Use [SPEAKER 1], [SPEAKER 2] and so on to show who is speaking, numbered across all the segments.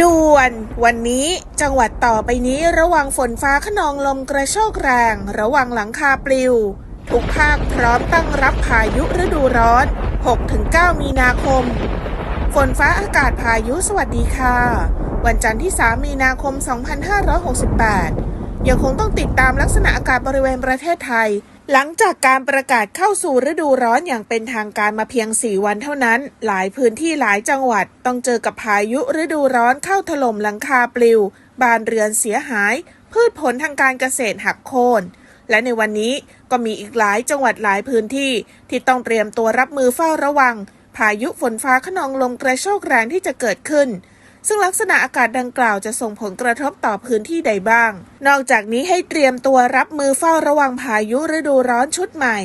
[SPEAKER 1] ด่วน วันนี้จังหวัดต่อไปนี้ระวังฝนฟ้าขนองลมกระโชกแรง ระวังหลังคาปลิว ทุกภาคพร้อมตั้งรับพายุฤดูร้อน 6-9 มีนาคม ฝนฟ้าอากาศพายุสวัสดีค่ะ วันจันทร์ที่ 3 มีนาคม 2568 ยังคงต้องติดตามลักษณะอากาศบริเวณประเทศไทย หลังจากการประกาศเข้าสู่ฤดูร้อนอย่างเป็นทางการมาเพียง 4 วันเท่านั้น หลายพื้นที่หลายจังหวัดต้องเจอกับพายุฤดูร้อนเข้าถล่มหลังคาปลิวบ้านเรือนเสียหาย พืชผลทางการเกษตรหักโค่น และในวันนี้ก็มีอีกหลายจังหวัดหลายพื้นที่ ที่ต้องเตรียมตัวรับมือเฝ้าระวัง พายุฝนฟ้าขนองลมกระโชกแรงที่จะเกิดขึ้น ซึ่งลักษณะอากาศดังกล่าวจะส่งผลกระทบต่อพื้นที่ใดบ้าง นอกจากนี้ให้เตรียมตัวรับมือเฝ้าระวังพายุฤดูร้อนชุดใหม่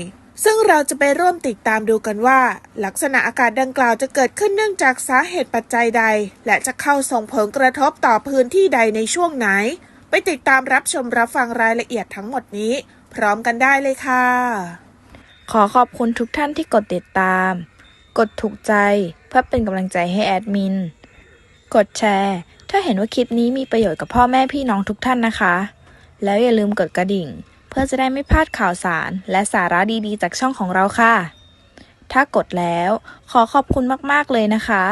[SPEAKER 1] ซึ่งเราจะไปร่วมติดตามดูกันว่า ลักษณะอากาศดังกล่าวจะเกิดขึ้นเนื่องจากสาเหตุปัจจัยใด และจะเข้าส่งผลกระทบต่อพื้นที่ใดในช่วงไหน ไปติดตามรับชมรับฟังรายละเอียดทั้งหมดนี้ พร้อมกันได้เลยค่ะ
[SPEAKER 2] ขอขอบคุณทุกท่านที่กดติดตาม กดถูกใจเพื่อเป็นกำลังใจให้แอดมิน กดแชร์ ถ้าเห็นว่าคลิปนี้มีประโยชน์กับพ่อแม่พี่น้องทุกท่านนะคะ แล้วอย่าลืมกดกระดิ่ง เพื่อจะได้ไม่พลาดข่าวสาร และสาระดีๆ จากช่องของเราค่ะ ถ้ากดแล้วขอขอบคุณมากๆเลยนะคะ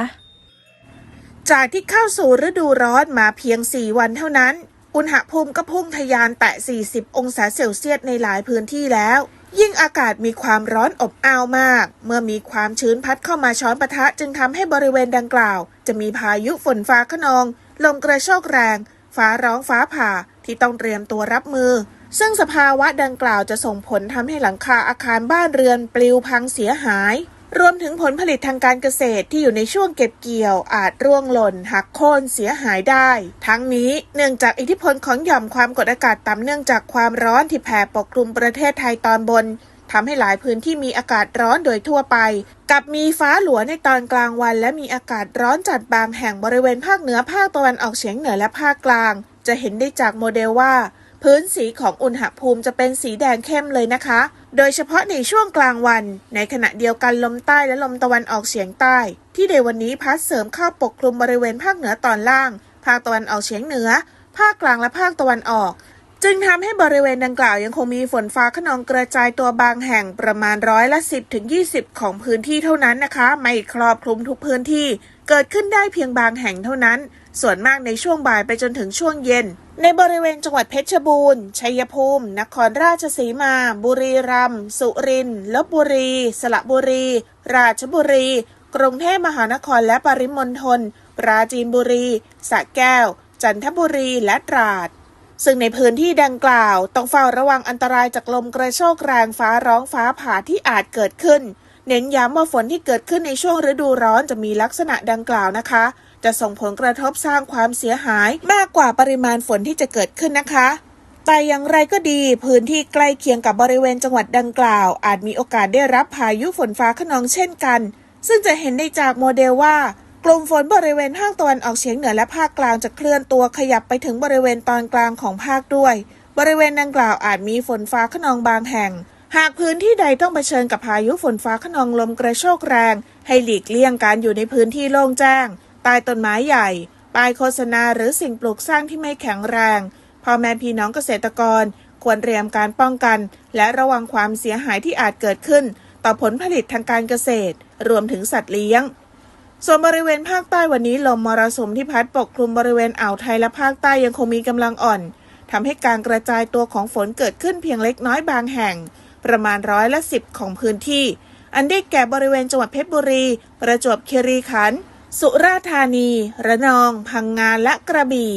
[SPEAKER 1] จากที่เข้าสู่ฤดูร้อนมาเพียง 4 วันเท่านั้น อุณหภูมิก็พุ่งทะยานแตะ 40 องศาเซลเซียสในหลายพื้นที่แล้ว ยิ่งอากาศมีความร้อนอบอ้าวมาก เมื่อมีความชื้นพัดเข้ามาช้อนปะทะจึงทำให้บริเวณดังกล่าว จะมีพายุฝนฟ้าขนอง ลมกระโชกแรง ฟ้าร้องฟ้าผ่าที่ต้องเตรียมตัวรับมือ ซึ่งสภาวะดังกล่าวจะส่งผลทำให้หลังคาอาคารบ้านเรือนปลิวพังเสียหาย รวมถึงผลผลิตทางการเกษตรที่อยู่ในช่วงเก็บเกี่ยวอาจร่วงหล่น หักโค่นเสียหายได้ ทั้งนี้เนื่องจากอิทธิพลของหย่อมความกดอากาศต่ำเนื่องจากความร้อนที่แผ่ปกคลุมประเทศไทยตอนบน ทำให้หลายพื้นที่มีอากาศร้อนโดยทั่วไป กับมีฟ้าหลัวในตอนกลางวัน และมีอากาศร้อนจัดบางแห่งบริเวณภาคเหนือภาคตะวันออกเฉียงเหนือและภาคกลาง จะเห็นได้จากโมเดลว่า พื้นสีของอุณหภูมิจะเป็นสีแดงเข้มเลยนะคะ โดยเฉพาะในช่วงกลางวัน ในขณะเดียวกันลมใต้และลมตะวันออกเฉียงใต้ ที่ในวันนี้พัดเสริมเข้าปกคลุมบริเวณภาคเหนือตอนล่าง ภาคตะวันออกเฉียงเหนือ ภาคกลางและภาคตะวันออก จึงทำให้บริเวณดังกล่าวยังคงมีฝนฟ้าขนองกระจายตัวบางแห่งประมาณร้อยละ 10ถึง20 ของพื้นที่เท่านั้นนะคะ ไม่ครอบคลุมทุกพื้นที่ เกิดขึ้นได้เพียงบางแห่งเท่านั้น ส่วนมากในช่วงบ่ายไปจนถึงช่วงเย็น ในบริเวณจังหวัดเพชรบูรณ์ ชัยภูมิ นครราชสีมา บุรีรัมย์ สุรินทร์ ลบบุรี สระบุรี ราชบุรี กรุงเทพมหานครและปริมณฑล ปราจีนบุรีสระแก้ว จันทบุรี และตราด ซึ่งในพื้นที่ดังกล่าว ต้องเฝ้าระวังอันตรายจากลมกระโชกแรงฟ้าร้องฟ้าผ่าที่อาจเกิดขึ้น เน้นย้ำว่าฝนที่เกิดขึ้นในช่วงฤดูร้อนจะมีลักษณะดังกล่าวนะคะ จะส่งผลกระทบสร้างความเสียหายมากกว่าปริมาณฝนที่จะเกิดขึ้นนะคะแต่อย่างไรก็ดี พื้นที่ใกล้เคียงกับบริเวณจังหวัดดังกล่าว อาจมีโอกาสได้รับพายุฝนฟ้าขนองเช่นกัน ซึ่งจะเห็นได้จากโมเดลว่า กลุ่มฝนบริเวณภาคตะวันออกเฉียงเหนือและภาคกลางจะเคลื่อนตัวขยับไปถึงบริเวณตอนกลางของภาคด้วย บริเวณดังกล่าวอาจมีฝนฟ้าขนองบางแห่ง หากพื้นที่ใดต้องเผชิญกับพายุฝนฟ้าขนองลมกระโชกแรง ให้หลีกเลี่ยงการอยู่ในพื้นที่โล่งแจ้ง ใต้ต้นไม้ใหญ่ ป้ายโฆษณาหรือสิ่งปลูกสร้างที่ไม่แข็งแรงพ่อแม่พี่น้องเกษตรกร ควรเตรียมการป้องกัน และระวังความเสียหายที่อาจเกิดขึ้น ต่อผลผลิตทางการเกษตร รวมถึงสัตว์เลี้ยง ส่วนบริเวณภาคใต้วันนี้ลมมรสุมที่พัดปกคลุมบริเวณอ่าวไทยและภาคใต้ยังคงมีกำลังอ่อนทำให้การกระจายตัวของฝนเกิดขึ้นเพียงเล็กน้อยบางแห่ง ประมาณร้อยละสิบของพื้นที่ อันได้แก่บริเวณจังหวัดเพชรบุรี ประจวบคีรีขันธ์สุราษฎร์ธานี ระนอง พังงาและกระบี่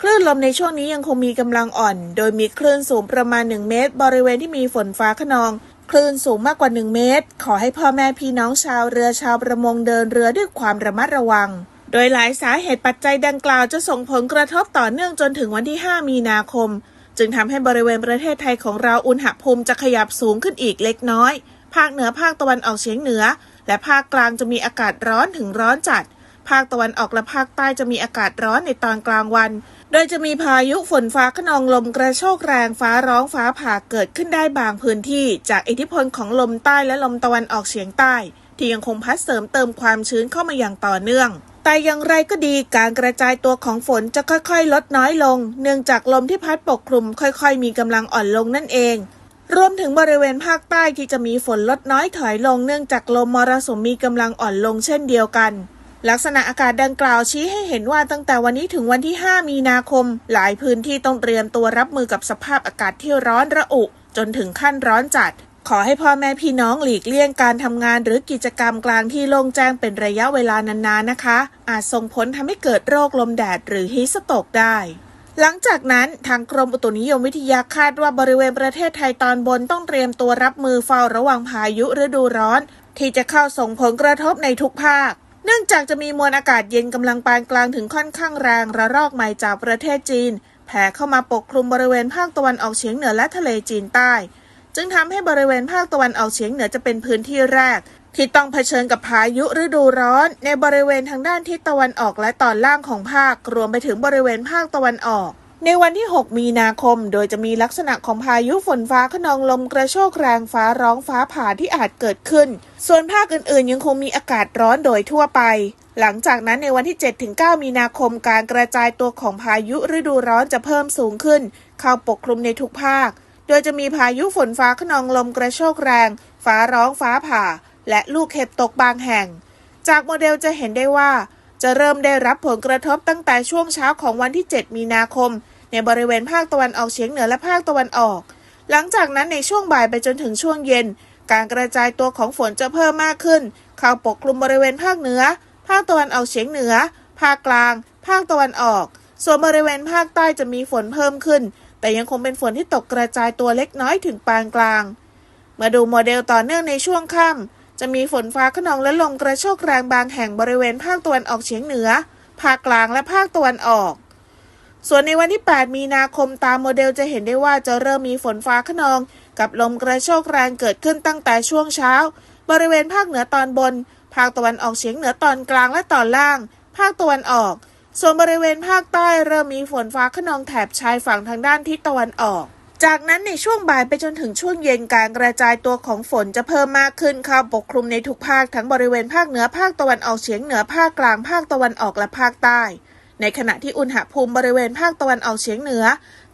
[SPEAKER 1] คลื่นลมในช่วงนี้ยังคงมีกำลังอ่อน โดยมีคลื่นสูงประมาณ 1 เมตร บริเวณที่มีฝนฟ้าขนอง คลื่นสูงมากกว่า 1 เมตร ขอให้พ่อแม่พี่น้องชาวเรือชาวประมงเดินเรือด้วยความระมัดระวัง โดยหลายสาเหตุปัจจัยดังกล่าวจะส่งผลกระทบต่อเนื่องจนถึงวันที่ 5 มีนาคม จึงทำให้บริเวณประเทศไทยของเราอุณหภูมิจะขยับสูงขึ้นอีกเล็กน้อย ภาคเหนือภาคตะวันออกเฉียงเหนือ และภาคกลางจะมีอากาศร้อนถึงร้อนจัด ภาคตะวันออกและภาคใต้จะมีอากาศร้อนในตอนกลางวัน โดยจะมีพายุฝนฟ้าขนองลมกระโชกแรงฟ้าร้องฟ้าผ่าเกิดขึ้นได้บางพื้นที่ จากอิทธิพลของลมใต้และลมตะวันออกเฉียงใต้ ที่ยังคงพัดเสริมเติมความชื้นเข้ามาอย่างต่อเนื่อง แต่อย่างไรก็ดีการกระจายตัวของฝนจะค่อยๆ ลดน้อยลง เนื่องจากลมที่พัดปกคลุมค่อยๆ มีกำลังอ่อนลงนั่นเองรวมถึงบริเวณภาคใต้ที่จะมีฝนลดน้อยถอยลงเนื่องจากลมมรสุมมีกำลังอ่อนลงเช่นเดียวกัน ลักษณะอากาศดังกล่าวชี้ให้เห็นว่าตั้งแต่วันนี้ถึงวันที่ 5 มีนาคม หลายพื้นที่ต้องเตรียมตัวรับมือกับสภาพอากาศที่ร้อนระอุ จนถึงขั้นร้อนจัด ขอให้พ่อแม่พี่น้องหลีกเลี่ยงการทำงานหรือกิจกรรมกลางที่โล่งแจ้งเป็นระยะเวลานานๆนะคะ อาจส่งผลทำให้เกิดโรคลมแดดหรือฮิสโตกได้หลังจากนั้นทางกรมอุตุนิยมวิทยาคาดว่าบริเวณประเทศไทยตอนบนต้องเตรียมตัวรับมือเฝ้าระวังพายุฤดูร้อน ที่จะเข้าส่งผลกระทบในทุกภาค เนื่องจากจะมีมวลอากาศเย็นกำลังปานกลางถึงค่อนข้างแรงระลอกใหม่จากประเทศจีน แผ่เข้ามาปกคลุมบริเวณภาคตะวันออกเฉียงเหนือและทะเลจีนใต้ จึงทำให้บริเวณภาคตะวันออกเฉียงเหนือจะเป็นพื้นที่แรก ที่ต้องเผชิญกับพายุฤดูร้อน ในบริเวณทางด้านทิศตะวันออกและตอนล่างของภาครวมไปถึงบริเวณภาคตะวันออก ในวันที่ 6 มีนาคม โดยจะมีลักษณะของพายุฝนฟ้าขนองลมกระโชกแรงฟ้าร้องฟ้าผ่าที่อาจเกิดขึ้น ส่วนภาคอื่นๆ ยังคงมีอากาศร้อนโดยทั่วไป หลังจากนั้นในวันที่ 7-9 มีนาคม การกระจายตัวของพายุฤดูร้อนจะเพิ่มสูงขึ้น เข้าปกคลุมในทุกภาค โดยจะมีพายุฝนฟ้าขนองลมกระโชกแรง ฟ้าร้องฟ้าผ่า และลูกเห็บตกบางแห่ง จากโมเดลจะเห็นได้ว่า จะเริ่มได้รับผลกระทบตั้งแต่ช่วงเช้าของวันที่ 7 มีนาคม ในบริเวณภาคตะวันออกเฉียงเหนือและภาคตะวันออก หลังจากนั้นในช่วงบ่ายไปจนถึงช่วงเย็น การกระจายตัวของฝนจะเพิ่มมากขึ้น เข้าปกคลุมบริเวณภาคเหนือ ภาคตะวันออกเฉียงเหนือ ภาคกลาง ภาคตะวันออก ส่วนบริเวณภาคใต้จะมีฝนเพิ่มขึ้น แต่ยังคงเป็นฝนที่ตกกระจายตัวเล็กน้อยถึงปานกลาง มาดูโมเดลต่อเนื่องในช่วงค่ำจะมีฝนฟ้าขนองและลมกระโชกแรงบางแห่งบริเวณภาคตะวันออกเฉียงเหนือ ภาคกลางและภาคตะวันออก ส่วนในวันที่ 8 มีนาคมตามโมเดลจะเห็นได้ว่าจะเริ่มมีฝนฟ้าขนอง กับลมกระโชกแรงเกิดขึ้นตั้งแต่ช่วงเช้า บริเวณภาคเหนือตอนบน ภาคตะวันออกเฉียงเหนือตอนกลางและตอนล่าง ภาคตะวันออก ส่วนบริเวณภาคใต้เริ่มมีฝนฟ้าขนองแถบชายฝั่งทางด้านทิศตะวันออกจากนั้นในช่วงบ่ายไปจนถึงช่วงเย็นการกระจายตัวของฝนจะเพิ่มมากขึ้นเข้าปกคลุมในทุกภาคทั้งบริเวณภาคเหนือภาคตะวันออกเฉียงเหนือภาคกลางภาคตะวันออกและภาคใต้ ในขณะที่อุณหภูมิบริเวณภาคตะวันออกเฉียงเหนือ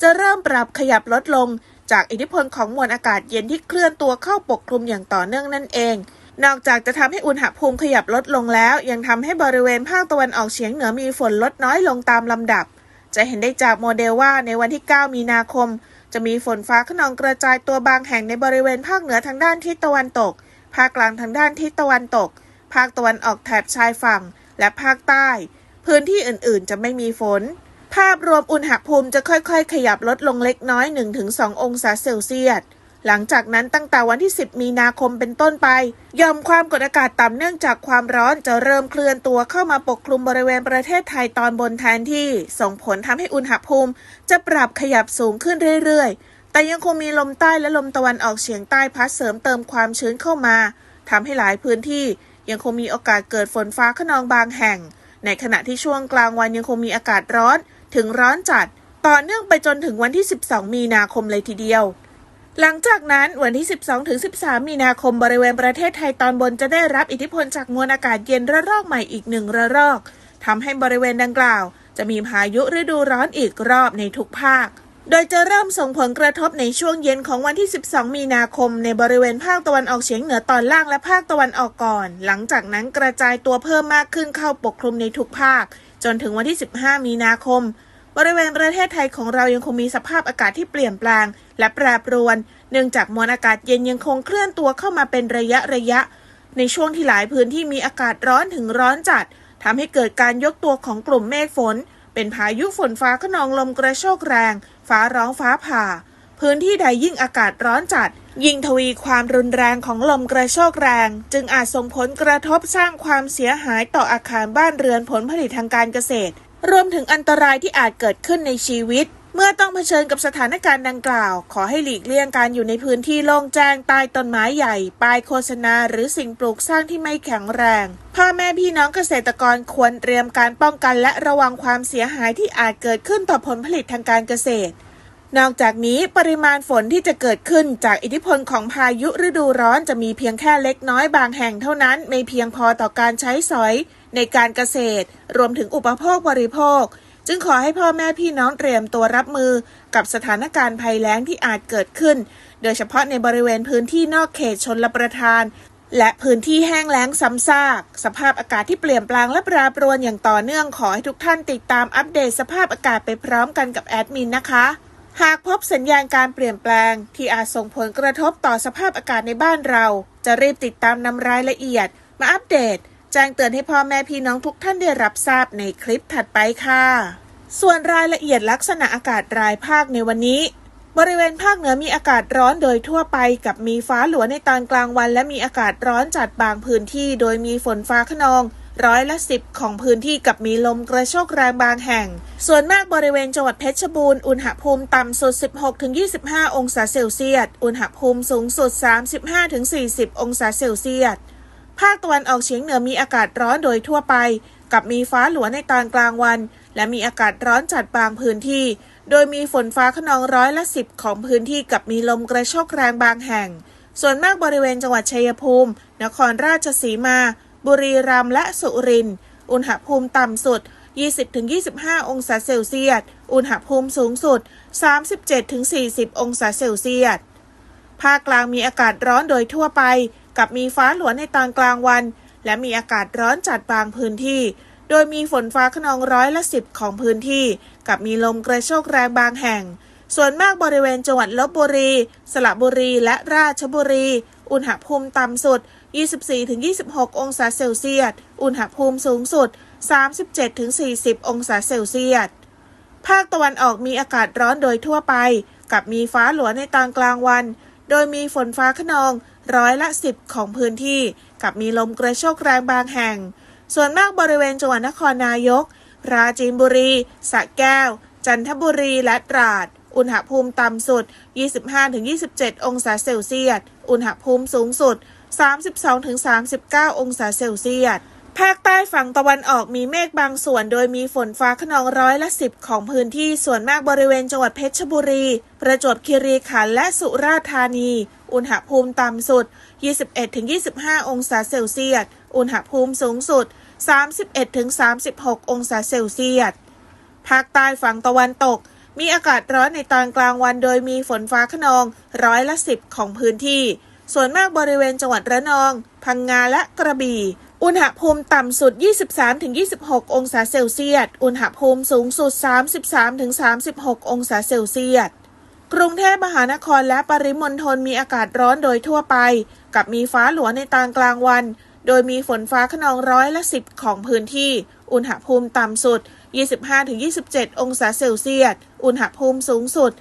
[SPEAKER 1] จะเริ่มปรับขยับลดลง จากอิทธิพลของมวลอากาศเย็นที่เคลื่อนตัวเข้าปกคลุมอย่างต่อเนื่องนั่นเอง นอกจากจะทำให้อุณหภูมิขยับลดลงแล้ว ยังทำให้บริเวณภาคตะวันออกเฉียงเหนือมีฝนลดน้อยลงตามลำดับ จะเห็นได้จากโมเดลว่าในวันที่ 9 มีนาคม จะมีฝนฟ้าขนองกระจายตัวบางแห่งในบริเวณภาคเหนือทางด้านทิศตะวันตก ภาคกลางทางด้านทิศตะวันตก ภาคตะวันออกแถบชายฝั่ง และภาคใต้ พื้นที่อื่นๆ จะไม่มีฝน ภาพรวมอุณหภูมิจะค่อยๆ ขยับลดลงเล็กน้อย 1-2 องศาเซลเซียสหลังจากนั้นตั้งแต่วันที่ 10 มีนาคมเป็นต้นไปยอมความกดอากาศต่ำเนื่องจากความร้อนจะเริ่มเคลื่อนตัวเข้ามาปกคลุมบริเวณประเทศไทยตอนบนแทนที่ ส่งผลทำให้อุณหภูมิ จะปรับขยับสูงขึ้นเรื่อยๆ แต่ยังคงมีลมใต้และลมตะวันออกเฉียงใต้พัดเสริมเติมความชื้นเข้ามาทำให้หลายพื้นที่ยังคงมีโอกาสเกิดฝนฟ้าขนองบางแห่ง ในขณะที่ช่วงกลางวันยังคงมีอากาศร้อนถึงร้อนจัด ต่อเนื่องไปจนถึงวันที่ 12 มีนาคมเลยทีเดียว หลังจากนั้นวันที่ 12 ถึง 13 มีนาคมบริเวณประเทศไทยตอนบนจะได้รับอิทธิพลจากมวลอากาศเย็นระลอกใหม่อีกหนึ่งระลอกทำให้บริเวณดังกล่าว จะมีพายุฤดูร้อนอีกรอบในทุกภาค โดยจะเริ่มส่งผลกระทบในช่วงเย็นของวันที่ 12 มีนาคม ในบริเวณภาคตะวันออกเฉียงเหนือตอนล่างและภาคตะวันออกก่อน หลังจากนั้นกระจายตัวเพิ่มมากขึ้นเข้าปกคลุมในทุกภาค จนถึงวันที่ 15 มีนาคม บริเวณประเทศไทยของเรายังคงมีสภาพอากาศที่เปลี่ยนแปลง และแปรปรวน เนื่องจากมวลอากาศเย็นยังคงเคลื่อนตัวเข้ามาเป็นระยะระยะ ในช่วงที่หลายพื้นที่มีอากาศร้อนถึงร้อนจัดทำให้เกิดการยกตัวของกลุ่มเมฆฝน เป็นพายุฝนฟ้าขนองลมกระโชกแรง ฟ้าร้องฟ้าผ่า พื้นที่ใดยิ่งอากาศร้อนจัด ยิ่งทวีความรุนแรงของลมกระโชกแรง จึงอาจส่งผลกระทบสร้างความเสียหายต่ออาคารบ้านเรือนผลผลิตทางการเกษตร รวมถึงอันตรายที่อาจเกิดขึ้นในชีวิต เมื่อต้องเผชิญกับสถานการณ์ดังกล่าว ขอให้หลีกเลี่ยงการอยู่ในพื้นที่โล่งแจ้งใต้ต้นไม้ใหญ่ ป้ายโฆษณา หรือสิ่งปลูกสร้างที่ไม่แข็งแรง พ่อแม่พี่น้องเกษตรกรควรเตรียมการป้องกันและระวังความเสียหายที่อาจเกิดขึ้นต่อผลผลิตทางการเกษตรนอกจากนี้ปริมาณฝนที่จะเกิดขึ้นจากอิทธิพลของพายุฤดูร้อนจะมีเพียงแค่เล็กน้อยบางแห่งเท่านั้นไม่เพียงพอต่อการใช้สอยในการเกษตร รวมถึงอุปโภคบริโภค จึงขอให้พ่อแม่พี่น้องเตรียมตัวรับมือกับสถานการณ์ภัยแล้งที่อาจเกิดขึ้น โดยเฉพาะในบริเวณพื้นที่นอกเขตชนละประทาน และพื้นที่แห้งแล้งซ้ำซาก สภาพอากาศที่เปลี่ยนแปลงและแปรปรวนอย่างต่อเนื่องขอให้ทุกท่านติดตามอัปเดตสภาพอากาศไปพร้อมกันกับแอดมินนะคะหากพบสัญญาณการเปลี่ยนแปลง ที่อาจส่งผลกระทบต่อสภาพอากาศในบ้านเรา จะรีบติดตามนำรายละเอียด มาอัปเดต แจ้งเตือนให้พ่อแม่พี่น้องทุกท่านได้รับทราบในคลิปถัดไปค่ะ ส่วนรายละเอียดลักษณะอากาศรายภาคในวันนี้ บริเวณภาคเหนือมีอากาศร้อนโดยทั่วไปกับมีฟ้าหลัวในตอนกลางวัน และมีอากาศร้อนจัดบางพื้นที่ โดยมีฝนฟ้าขนองร้อยละสิบของพื้นที่กับมีลมกระโชกแรงบางแห่ง ส่วนมากบริเวณจังหวัดเพชรบูรณ์ อุณหภูมิต่ำสุด 16-25 องศาเซลเซียส อุณหภูมิสูงสุด 35-40 องศาเซลเซียส ภาคตะวันออกเฉียงเหนือมีอากาศร้อนโดยทั่วไป กับมีฟ้าหลัวในตอนกลางวัน และมีอากาศร้อนจัดบางพื้นที่ โดยมีฝนฟ้าขนองร้อยละสิบของพื้นที่กับมีลมกระโชกแรงบางแห่ง ส่วนมากบริเวณจังหวัดชัยภูมิ นครราชสีมา บุรีรัมย์และสุรินทร์ อุณหภูมิต่ำสุด 20-25 องศาเซลเซียส อุณหภูมิสูงสุด 37-40 องศาเซลเซียส ภาคกลางมีอากาศร้อนโดยทั่วไป กับมีฟ้าหลวในตอนกลางวัน และมีอากาศร้อนจัดบางพื้นที่ โดยมีฝนฟ้าขนองร้อยละสิบของพื้นที่ กับมีลมกระโชกแรงบางแห่ง ส่วนมากบริเวณจังหวัดลบบุรี สระบุรี และราชบุรี อุณหภูมิต่ำสุด 24-26 องศาเซลเซียส อุณหภูมิสูงสุด 37-40 องศาเซลเซียส ภาคตะวันออกมีอากาศร้อนโดยทั่วไป กับมีฟ้าหลวในตอนกลางวัน โดยมีฝนฟ้าขนองร้อยละสิบของพื้นที่ กับมีลมกระโชกแรงบางแห่ง ส่วนมากบริเวณจังหวัดนครนายก ปราจีนบุรีสระแก้ว จันทบุรี และตราด อุณหภูมิต่ำสุด 25-27 องศาเซลเซียส อุณหภูมิสูงสุด 32-39 องศาเซลเซียส ภาคใต้ฝั่งตะวันออกมีเมฆบางส่วน โดยมีฝนฟ้าขนองร้อยละสิบของพื้นที่ส่วนมากบริเวณจังหวัดเพชรบุรี ประจวบคีรีขันธ์และสุราษฎร์ธานี อุณหภูมิต่ำสุด 21-25 องศาเซลเซียส อุณหภูมิสูงสุด 31-36 องศาเซลเซียส ภาคใต้ฝั่งตะวันตก มีอากาศร้อนในตอนกลางวันโดยมีฝนฟ้าขนองร้อยละสิบของพื้นที่ ส่วนมากบริเวณจังหวัดระนอง พังงาและกระบี่ อุณหภูมิต่ำสุด 23-26 องศาเซลเซียส อุณหภูมิสูงสุด 33-36 องศาเซลเซียส กรุงเทพมหานครและปริมณฑลมีอากาศร้อนโดยทั่วไป กับมีฟ้าหลวในตอนกลางวัน โดยมีฝนฟ้าขนองร้อยละสิบของพื้นที่ อุณหภูมิต่ำสุด 25-27 องศาเซลเซียส อุณหภูมิสูงสุด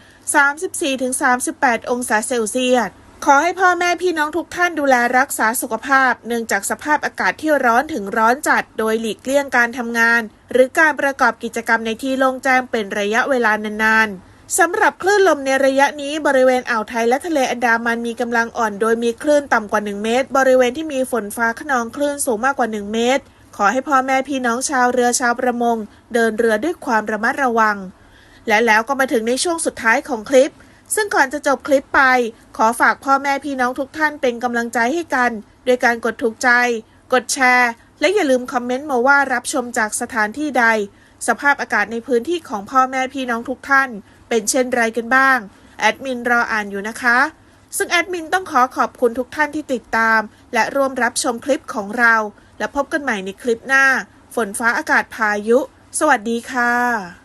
[SPEAKER 1] 34-38 องศาเซลเซียส ขอให้พ่อแม่พี่น้องทุกท่านดูแลรักษาสุขภาพ เนื่องจากสภาพอากาศที่ร้อนถึงร้อนจัด โดยหลีกเลี่ยงการทำงาน หรือการประกอบกิจกรรมในที่โล่งแจ้งเป็นระยะเวลานานๆสำหรับคลื่นลมในระยะนี้บริเวณอ่าวไทยและทะเลอันดามันมีกำลังอ่อน โดยมีคลื่นต่ำกว่า 1 เมตร บริเวณที่มีฝนฟ้าขนองคลื่นสูงมากกว่า 1 เมตร ขอให้พ่อแม่พี่น้องชาวเรือชาวประมง เดินเรือด้วยความระมัดระวัง และแล้วก็มาถึงในช่วงสุดท้ายของคลิป ซึ่งก่อนจะจบคลิปไป ขอฝากพ่อแม่พี่น้องทุกท่านเป็นกำลังใจให้กัน โดยการกดถูกใจ กดแชร์ และอย่าลืมคอมเมนต์มาว่ารับชมจากสถานที่ใด สภาพอากาศในพื้นที่ของพ่อแม่พี่น้องทุกท่าน เป็นเช่นไรกันบ้าง แอดมินรออ่านอยู่นะคะ ซึ่งแอดมินต้องขอขอบคุณทุกท่านที่ติดตาม และร่วมรับชมคลิปของเรา และพบกันใหม่ในคลิปหน้า ฝนฟ้าอากาศพายุ สวัสดีค่ะ